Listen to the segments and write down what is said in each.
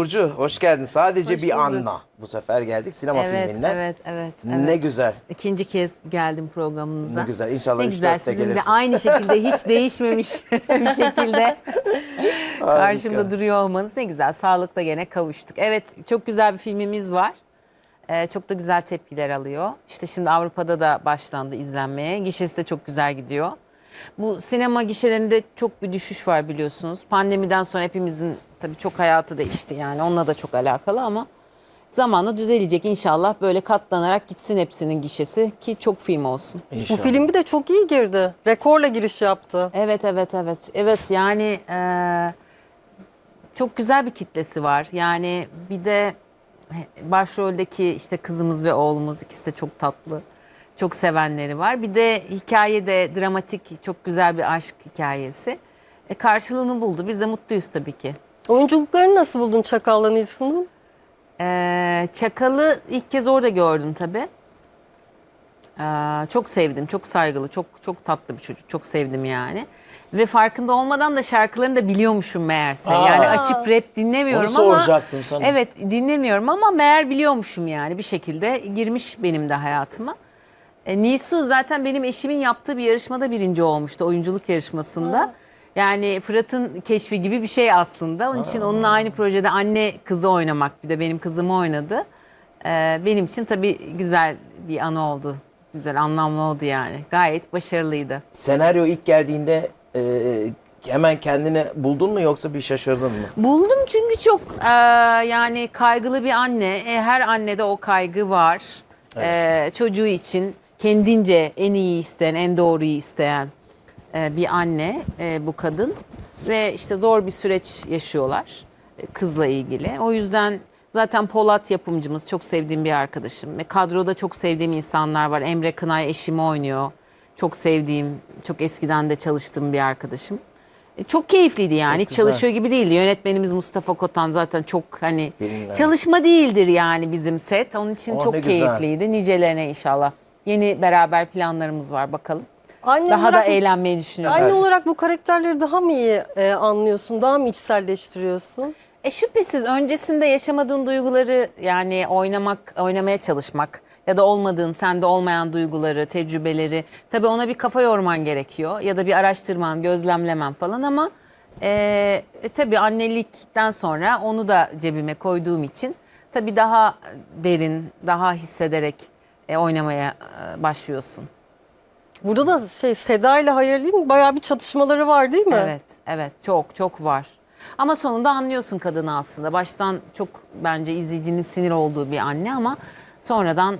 Burcu hoş geldin. Sadece Hoş bir bulduk. anla bu sefer geldik sinema Evet, filminle. evet, evet, Ne evet. güzel. İkinci kez geldim programınıza. Ne güzel. İnşallah Ne güzel dörtte sizin de gelirsin. aynı şekilde hiç değişmemiş bir şekilde karşımda duruyor olmanız ne güzel. Sağlıkla gene kavuştuk. Evet çok güzel bir filmimiz var. Ee, çok da güzel tepkiler alıyor. İşte şimdi Avrupa'da da başlandı izlenmeye. Gişesi de çok güzel gidiyor. Bu sinema gişelerinde çok bir düşüş var biliyorsunuz. Pandemiden sonra hepimizin tabii çok hayatı değişti yani. Onunla da çok alakalı ama zamanla düzelecek inşallah. Böyle katlanarak gitsin hepsinin gişesi ki çok film olsun. Bu İnşallah. film bir de çok iyi girdi. Rekorla giriş yaptı. Evet evet evet. Evet yani eee, çok güzel bir kitlesi var. Yani bir de başroldeki işte kızımız ve oğlumuz ikisi de çok tatlı. Çok sevenleri var. Bir de hikaye de dramatik, çok güzel bir aşk hikayesi. E, karşılığını buldu. Biz de mutluyuz tabii ki. Oyunculuklarını nasıl buldun Çakal'la Nilsun'un? Ee, Çakal'ı ilk kez orada gördüm tabii. Ee, çok sevdim, çok saygılı, çok çok tatlı bir çocuk. Çok sevdim yani. Ve farkında olmadan da şarkılarını da biliyormuşum meğerse. Aa. Yani açıp rap dinlemiyorum Onu ama... soracaktım sana. Evet dinlemiyorum ama meğer biliyormuşum yani bir şekilde girmiş benim de hayatıma. E, Nisu zaten benim eşimin yaptığı bir yarışmada birinci olmuştu oyunculuk yarışmasında. Yani Fırat'ın keşfi gibi bir şey aslında. Onun için onunla aynı projede anne kızı oynamak bir de benim kızımı oynadı. E, benim için tabii güzel bir anı oldu. Güzel, anlamlı oldu yani. Gayet başarılıydı. Senaryo ilk geldiğinde e, hemen kendini buldun mu yoksa bir şaşırdın mı? Buldum çünkü çok e, yani kaygılı bir anne. E, her annede o kaygı var. E, çocuğu için kendince en iyi isteyen, en doğruyu isteyen bir anne e, bu kadın. Ve işte zor bir süreç yaşıyorlar e, kızla ilgili. O yüzden zaten Polat yapımcımız çok sevdiğim bir arkadaşım. Ve kadroda çok sevdiğim insanlar var. Emre Kınay eşimi oynuyor. Çok sevdiğim, çok eskiden de çalıştığım bir arkadaşım. E, Çok keyifliydi yani. Güzel. çalışıyor gibi değildi. Yönetmenimiz Mustafa Kotan zaten çok hani Bilmiyorum. çalışma değildir yani bizim set. Onun için Oh, çok ne güzel. keyifliydi. Nicelerine inşallah. Yeni beraber planlarımız var bakalım. Anne Daha da olarak, eğlenmeyi düşünüyorum. Anne olarak bu karakterleri daha mı iyi e, anlıyorsun, daha mı içselleştiriyorsun? E şüphesiz öncesinde yaşamadığın duyguları yani oynamak, oynamaya çalışmak ya da olmadığın, sende olmayan duyguları, tecrübeleri tabii ona bir kafa yorman gerekiyor ya da bir araştırman, gözlemlemen falan ama e, e, tabii annelikten sonra onu da cebime koyduğum için tabii daha derin, daha hissederek e, oynamaya e, başlıyorsun. Burada da şey Seda ile Hayal'in bayağı bir çatışmaları var değil mi? Evet, evet çok çok var. Ama sonunda anlıyorsun kadını aslında. Baştan çok bence izleyicinin sinir olduğu bir anne ama sonradan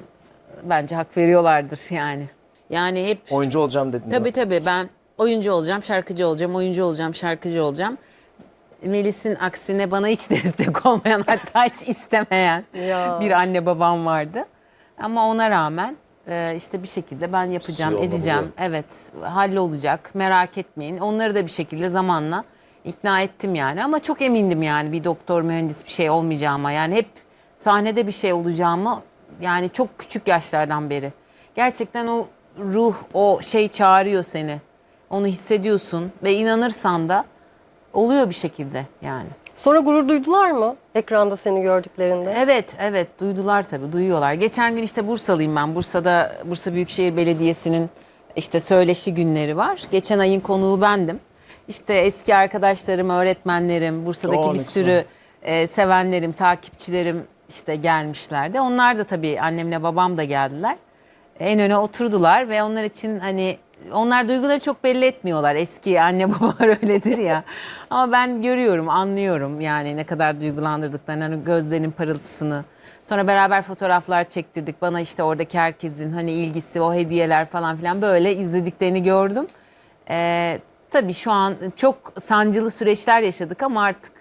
bence hak veriyorlardır yani. Yani hep Oyuncu olacağım dedin. değil mi? tabii tabii ben oyuncu olacağım, şarkıcı olacağım, oyuncu olacağım, şarkıcı olacağım. Melis'in aksine bana hiç destek olmayan hatta hiç istemeyen Ya. bir anne babam vardı. Ama ona rağmen e, işte bir şekilde ben yapacağım, Yolunu edeceğim. buluyor. Evet, hallolacak. Merak etmeyin. Onları da bir şekilde zamanla ikna ettim yani. Ama çok emindim yani bir doktor, mühendis bir şey olmayacağıma. Yani hep sahnede bir şey olacağımı yani çok küçük yaşlardan beri. Gerçekten o ruh, o şey çağırıyor seni. Onu hissediyorsun ve inanırsan da oluyor bir şekilde yani. Sonra gurur duydular mı ekranda seni gördüklerinde? Evet, evet duydular tabii, duyuyorlar. Geçen gün işte Bursalıyım ben. Bursa'da Bursa Büyükşehir Belediyesi'nin işte söyleşi günleri var. Geçen ayın konuğu bendim. İşte eski arkadaşlarım, öğretmenlerim, Bursa'daki Oo, bir sürü e, sevenlerim, takipçilerim işte gelmişlerdi. Onlar da tabii annemle babam da geldiler. En öne oturdular ve onlar için hani onlar duyguları çok belli etmiyorlar. Eski anne babalar öyledir ya. Ama ben görüyorum, anlıyorum yani ne kadar duygulandırdıklarını, hani gözlerinin parıltısını. Sonra beraber fotoğraflar çektirdik. Bana işte oradaki herkesin hani ilgisi, o hediyeler falan filan böyle izlediklerini gördüm. Ee, tabii şu an çok sancılı süreçler yaşadık ama artık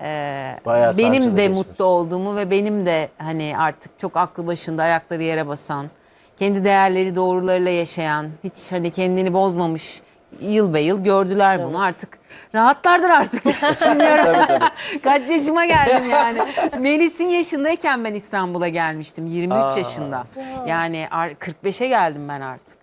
e, Bayağı benim de geçmiş. mutlu olduğumu ve benim de hani artık çok aklı başında ayakları yere basan, kendi değerleri doğrularıyla yaşayan, hiç hani kendini bozmamış yıl be yıl gördüler bunu. Artık rahatlardır artık. Tabii tabii. Kaç yaşıma geldim yani. Melis'in yaşındayken ben İstanbul'a gelmiştim. 23 Aa. yaşında. Yani ar- 45'e geldim ben artık.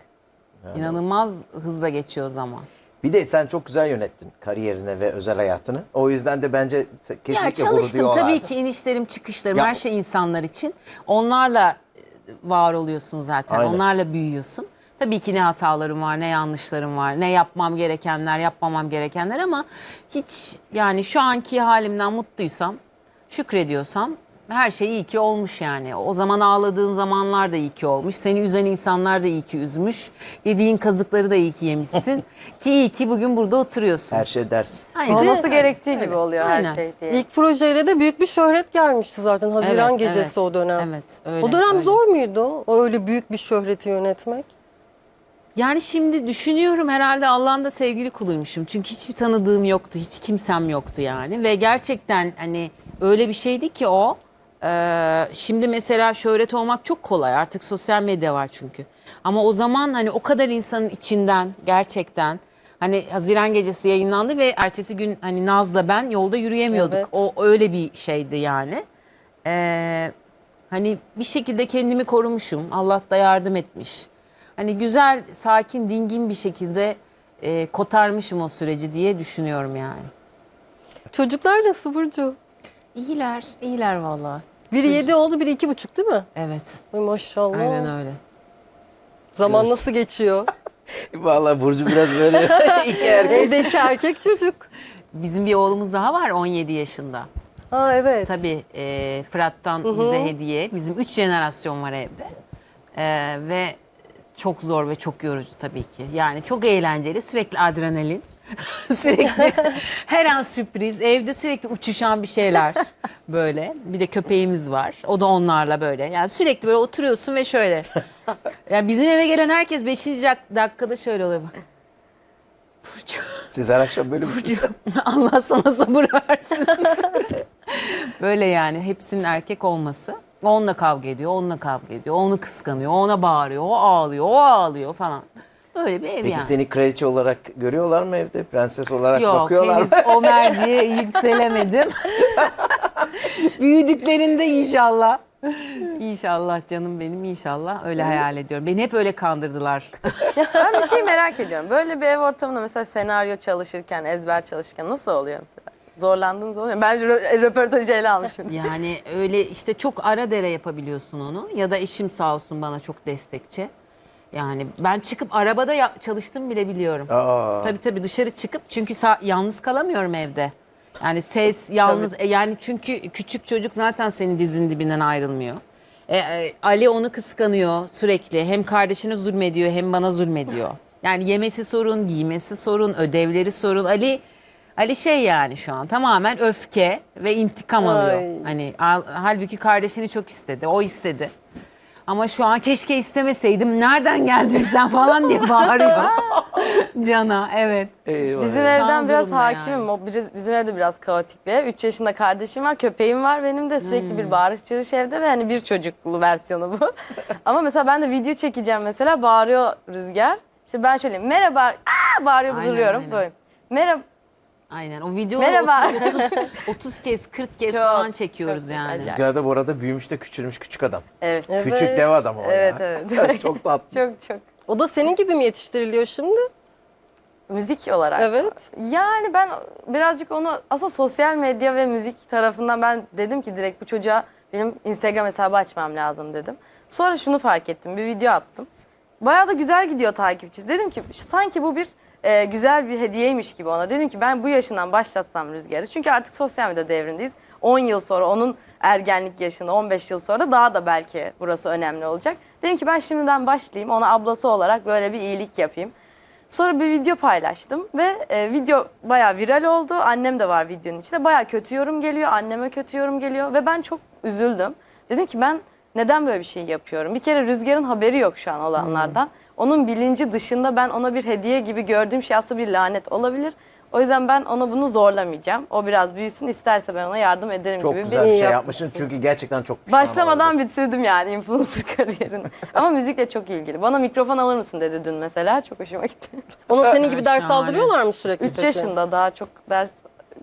İnanılmaz hızla geçiyor zaman. Bir de sen çok güzel yönettin kariyerini ve özel hayatını. O yüzden de bence te- Ya kesinlikle gurur çalıştım duyuyorlardı. tabii ki inişlerim çıkışlarım Ya- her şey insanlar için. Onlarla var oluyorsun zaten. Aynen. Onlarla büyüyorsun. Tabii ki ne hatalarım var, ne yanlışlarım var, ne yapmam gerekenler, yapmamam gerekenler ama hiç yani şu anki halimden mutluysam, şükrediyorsam her şey iyi ki olmuş yani. O zaman ağladığın zamanlar da iyi ki olmuş. Seni üzen insanlar da iyi ki üzmüş. Yediğin kazıkları da iyi ki yemişsin. ki iyi ki bugün burada oturuyorsun. Her şey ders. Aynen. Olması gerektiği gibi oluyor Aynen. her şey diye. İlk projeyle de büyük bir şöhret gelmişti zaten Haziran Evet, gecesi evet. o dönem. Evet, öyle, o dönem öyle. zor muydu? O öyle büyük bir şöhreti yönetmek. Yani şimdi düşünüyorum herhalde Allah'ın da sevgili kuluymuşum. Çünkü hiçbir tanıdığım yoktu, hiç kimsem yoktu yani. Ve gerçekten hani öyle bir şeydi ki o. Ee, şimdi mesela şöhret olmak çok kolay artık sosyal medya var çünkü. Ama o zaman hani o kadar insanın içinden gerçekten hani Haziran gecesi yayınlandı ve ertesi gün hani Naz'la ben yolda yürüyemiyorduk. Evet. O öyle bir şeydi yani. Ee, hani bir şekilde kendimi korumuşum. Allah da yardım etmiş. Hani güzel, sakin, dingin bir şekilde e, kotarmışım o süreci diye düşünüyorum yani. Çocuklar nasıl Burcu? İyiler, iyiler vallahi. Biri yedi oldu, biri iki buçuk değil mi? Evet, Ay maşallah. aynen öyle. Zaman Diyorsun. nasıl geçiyor? Vallahi Burcu biraz böyle iki erkek. Evdeki erkek çocuk. Bizim bir oğlumuz daha var 17 yaşında. Ha evet. Tabii e, Fırat'tan bize hediye. Bizim 3 jenerasyon var evde. E, ve çok zor ve çok yorucu tabii ki. Yani çok eğlenceli, sürekli adrenalin. sürekli her an sürpriz, evde sürekli uçuşan bir şeyler böyle. Bir de köpeğimiz var. O da onlarla böyle. Yani sürekli böyle oturuyorsun ve şöyle. Yani bizim eve gelen herkes 5. dakikada şöyle oluyor bak. Burcu. Siz her akşam böyle mi? Allah sana sabır versin. Böyle yani hepsinin erkek olması. Onunla kavga ediyor, onunla kavga ediyor, onu kıskanıyor, ona bağırıyor, o ağlıyor, o ağlıyor falan. Böyle bir ev Peki yani. seni kraliçe olarak görüyorlar mı evde? Prenses olarak Yok bakıyorlar mı? henüz o merciye yükselemedim. Büyüdüklerinde inşallah. İnşallah canım benim inşallah öyle hayal ediyorum. Beni hep öyle kandırdılar. Ben bir şey merak ediyorum. Böyle bir ev ortamında mesela senaryo çalışırken, ezber çalışırken nasıl oluyor mesela? Zorlandığınız oluyor? Ben rö- röportajı ele almışım. Yani öyle işte çok ara dere yapabiliyorsun onu. Ya da eşim sağ olsun bana çok destekçi. Yani ben çıkıp arabada ya- çalıştım bile biliyorum. Aa. Tabii tabii dışarı çıkıp çünkü sa- yalnız kalamıyorum evde. Yani ses yalnız e, yani çünkü küçük çocuk zaten senin dizin dibinden ayrılmıyor. E, e, Ali onu kıskanıyor sürekli. Hem kardeşine zulmediyor hem bana zulmediyor. Yani yemesi sorun, giymesi sorun, ödevleri sorun. Ali Ali şey yani şu an tamamen öfke ve intikam alıyor. Ay. Hani al- halbuki kardeşini çok istedi. O istedi. Ama şu an keşke istemeseydim. Nereden geldin sen falan diye bağırıyor. Cana evet. Eyvah. Bizim eyvah. evden biraz durumda hakimim. yani. O biraz, bizim evde biraz kaotik bir ev. 3 yaşında kardeşim var, köpeğim var benim de. Sürekli Hmm. bir bağırış çığırış evde ve hani bir çocuklu versiyonu bu. Ama mesela ben de video çekeceğim mesela bağırıyor Rüzgar. İşte ben şöyle merhaba, aa bağırıyor Aynen, duruyorum aynen. böyle. Merhaba, Aynen o videoları Merhaba. 30, 30, 30 kez 40 kez Çok, falan çekiyoruz çok yani. acayip. Rüzgar da bu arada büyümüş de küçülmüş küçük adam. Evet. Evet. Küçük dev adam o Evet, ya. evet. Çok tatlı. Çok çok. O da senin gibi mi yetiştiriliyor şimdi? Müzik olarak. Evet. Yani ben birazcık onu aslında sosyal medya ve müzik tarafından ben dedim ki direkt bu çocuğa benim Instagram hesabı açmam lazım dedim. Sonra şunu fark ettim. Bir video attım. Bayağı da güzel gidiyor takipçisi. Dedim ki sanki bu bir e, güzel bir hediyeymiş gibi ona. Dedim ki ben bu yaşından başlatsam Rüzgar'ı. Çünkü artık sosyal medya devrindeyiz. 10 yıl sonra onun ergenlik yaşında 15 yıl sonra daha da belki burası önemli olacak. Dedim ki ben şimdiden başlayayım ona ablası olarak böyle bir iyilik yapayım. Sonra bir video paylaştım ve e, video bayağı viral oldu. Annem de var videonun içinde. Bayağı kötü yorum geliyor, anneme kötü yorum geliyor ve ben çok üzüldüm. Dedim ki ben neden böyle bir şey yapıyorum? Bir kere Rüzgar'ın haberi yok şu an olanlardan. Onun bilinci dışında ben ona bir hediye gibi gördüğüm şey aslında bir lanet olabilir. O yüzden ben ona bunu zorlamayacağım. O biraz büyüsün isterse ben ona yardım ederim Çok gibi güzel bir şey yapmışsın. yapmışsın çünkü gerçekten çok pişman Başlamadan olabilir. bitirdim yani influencer kariyerini. Ama müzikle çok ilgili. Bana mikrofon alır mısın dedi dün mesela. Çok hoşuma gitti. Ona senin gibi ders aldırıyorlar mı sürekli 3 peki? yaşında daha çok ders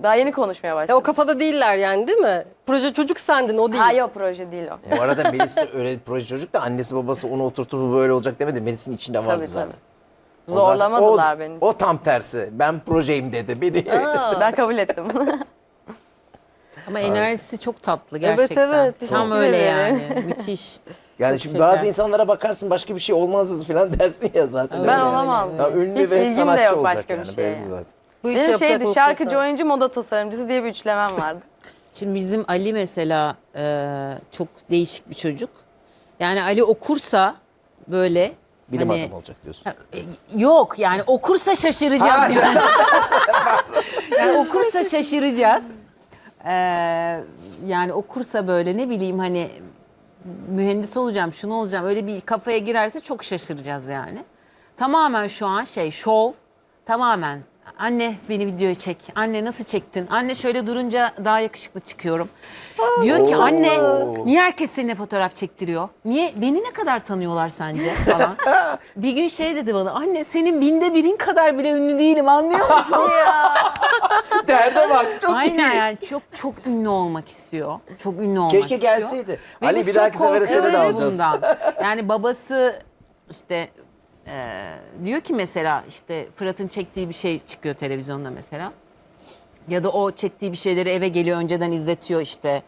daha yeni konuşmaya başladı. Ya o kafada değiller yani değil mi? Proje çocuk sendin o değil. Ha yok proje değil o. Bu arada Melis de öyle proje çocuk da annesi babası onu oturtup bu böyle olacak demedi. Melis'in içinde vardı Tabii, zaten. tabii. O zaten- Zorlamadılar o, beni. O tam tersi. Ben projeyim dedi. Beni Ben kabul ettim. Ama enerjisi çok tatlı Evet, gerçekten. evet. Tam Teşekkür öyle yani. Müthiş. Yani Çok şimdi şeker. bazı insanlara bakarsın başka bir şey olmazız falan dersin ya zaten. Ben öyle, olamazdım. Ya ünlü Hiç ve ilgim de sanatçı yok olacak başka bir yani. şeye. belli zaten. Bu işi Benim yapacak şeydi mısın şarkıcı, sen? oyuncu, moda tasarımcısı diye bir üçlemem vardı. Şimdi bizim Ali mesela e, çok değişik bir çocuk. Yani Ali okursa böyle Bilim hani- adamı olacak diyorsun. Ha, e, Yok yani okursa şaşıracağız. yani. yani okursa şaşıracağız. Ee, yani okursa böyle ne bileyim hani mühendis olacağım, şunu olacağım öyle bir kafaya girerse çok şaşıracağız yani. Tamamen şu an şey şov tamamen. Anne beni videoya çek. Anne nasıl çektin? Anne şöyle durunca daha yakışıklı çıkıyorum. Diyor ki anne niye herkes seninle fotoğraf çektiriyor? Niye beni ne kadar tanıyorlar sence falan. bir gün şey dedi bana anne senin binde birin kadar bile ünlü değilim anlıyor musun? Derde bak çok Aynen iyi. yani çok çok ünlü olmak istiyor. Çok ünlü olmak Keşke istiyor. gelseydi. Ve Ali biz bir çok dahaki sefere seni de korkuyoruz alacağız. bundan. Yani babası işte e, diyor ki mesela işte Fırat'ın çektiği bir şey çıkıyor televizyonda mesela. Ya da o çektiği bir şeyleri eve geliyor önceden izletiyor işte.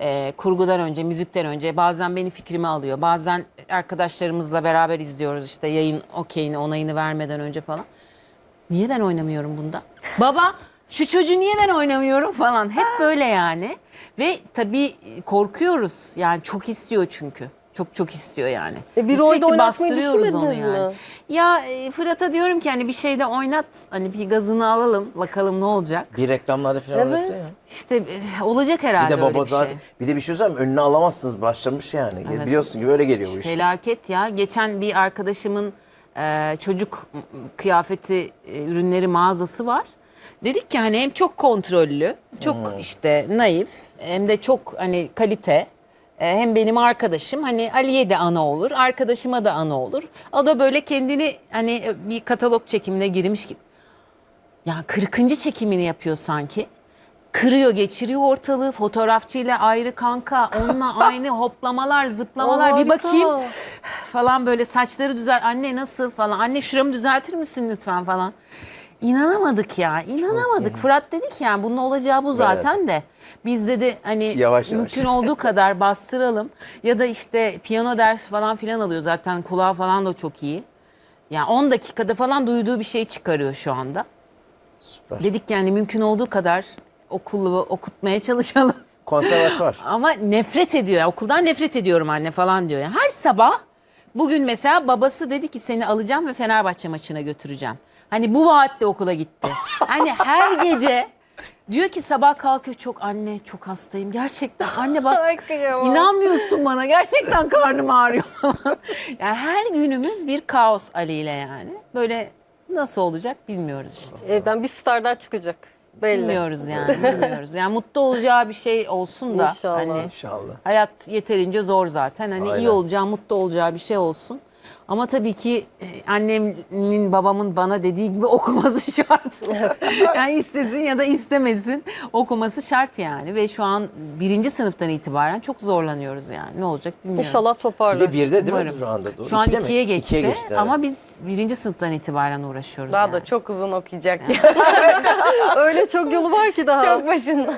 E, kurgudan önce, müzikten önce. Bazen benim fikrimi alıyor. Bazen arkadaşlarımızla beraber izliyoruz işte yayın okeyini, onayını vermeden önce falan. Niye ben oynamıyorum bunda? Baba şu çocuğu niye ben oynamıyorum falan. Hep böyle yani. Ve tabii korkuyoruz. Yani çok istiyor çünkü. Çok çok istiyor yani. E, bir rolde oynatmayı düşünmediniz mi? Ya e, Fırat'a diyorum ki hani bir şeyde oynat. Hani bir gazını alalım. Bakalım ne olacak. Bir reklamlarda falan Evet. versin ya. İşte e, olacak Bir herhalde de baba öyle bir zaten. şey. Bir de bir şey söyleyeyim önüne alamazsınız. Başlamış yani. Evet. Biliyorsun ki böyle geliyor bu iş. Felaket ya. Geçen bir arkadaşımın e, çocuk kıyafeti e, ürünleri mağazası var. Dedik ki hani hem çok kontrollü, çok işte naif hem de çok hani kalite. E, hem benim arkadaşım hani Ali'ye de ana olur, arkadaşıma da ana olur. O da böyle kendini hani e, bir katalog çekimine girmiş gibi. Ya 40. çekimini yapıyor sanki. Kırıyor geçiriyor ortalığı fotoğrafçıyla ayrı kanka onunla aynı hoplamalar zıplamalar bir Harika. bakayım falan böyle saçları düzelt anne nasıl falan anne şuramı düzeltir misin lütfen falan. İnanamadık ya inanamadık. Fırat dedi ki yani bunun olacağı bu zaten de biz dedi hani Yavaş yavaş. mümkün olduğu kadar bastıralım ya da işte piyano dersi falan filan alıyor zaten kulağı falan da çok iyi. Yani 10 dakikada falan duyduğu bir şey çıkarıyor şu anda. Süper. Dedik yani mümkün olduğu kadar okulu okutmaya çalışalım. Konservatuvar. Ama nefret ediyor. Okuldan nefret ediyorum anne falan diyor. Yani her sabah bugün mesela babası dedi ki seni alacağım ve Fenerbahçe maçına götüreceğim. Hani bu vaatle okula gitti. Hani her gece diyor ki sabah kalkıyor çok anne çok hastayım. Gerçekten anne bak. İnanmıyorsun bana gerçekten karnım ağrıyor yani her günümüz bir kaos Ali ile yani. Böyle nasıl olacak bilmiyoruz işte. Evden bir starlar çıkacak. Belli. Bilmiyoruz yani bilmiyoruz. Yani mutlu olacağı bir şey olsun da İnşallah. hani İnşallah. hayat yeterince zor zaten. Hani Aynen. iyi olacağı, mutlu olacağı bir şey olsun. Ama tabii ki e, annemin, babamın bana dediği gibi okuması şart. yani istesin ya da istemesin okuması şart yani. Ve şu an birinci sınıftan itibaren çok zorlanıyoruz yani. Ne olacak bilmiyorum. İnşallah Bir toparlar. de birde değil Umarım. mi şu anda? Doğru. Şu an İkide mi? ikiye geçti, İkiye geçti evet. ama biz birinci sınıftan itibaren uğraşıyoruz. Daha yani. da çok uzun okuyacak. Öyle çok yolu var ki daha. çok başında.